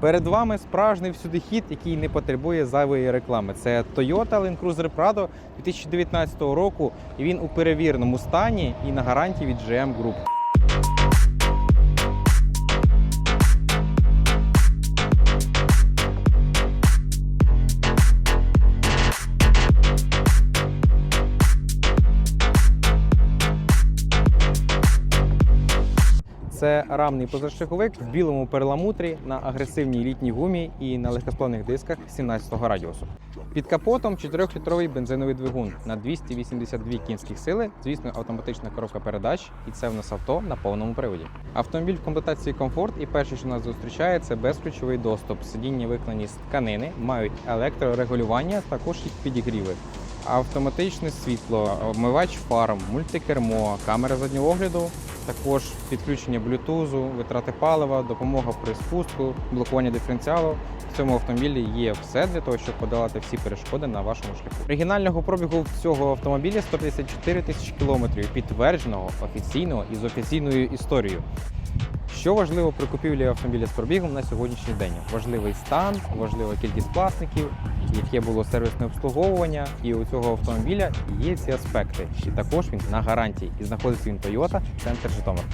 Перед вами справжній всюдихід, який не потребує зайвої реклами. Це Toyota Land Cruiser Prado 2019 року. І він у перевіреному стані і на гарантії від GM Group. Це рамний позашляховик в білому перламутрі на агресивній літній гумі і на легкосплавних дисках 17-го радіусу. Під капотом 4-літровий бензиновий двигун на 282 кінських сили, звісно, автоматична коробка передач, і це в нас авто на повному приводі. Автомобіль в комплектації комфорт, і перше, що нас зустрічає, це безключовий доступ. Сидіння виконані з тканини, мають електрорегулювання, також і підігріви. Автоматичне світло, обмивач фар, мультикермо, камера заднього огляду, також підключення блютузу, витрати палива, допомога при спуску, блокування диференціалу. В цьому автомобілі є все для того, щоб подолати всі перешкоди на вашому шляху. Оригінального пробігу цього автомобіля 154 тисячі кілометрів, підтвердженого офіційного і з офіційною історією. Що важливо при купівлі автомобіля з пробігом на сьогоднішній день? Важливий стан, важлива кількість власників, яке було сервісне обслуговування, і у цього автомобіля є ці аспекти. І також він на гарантії. І знаходиться він Toyota, центр Житомир.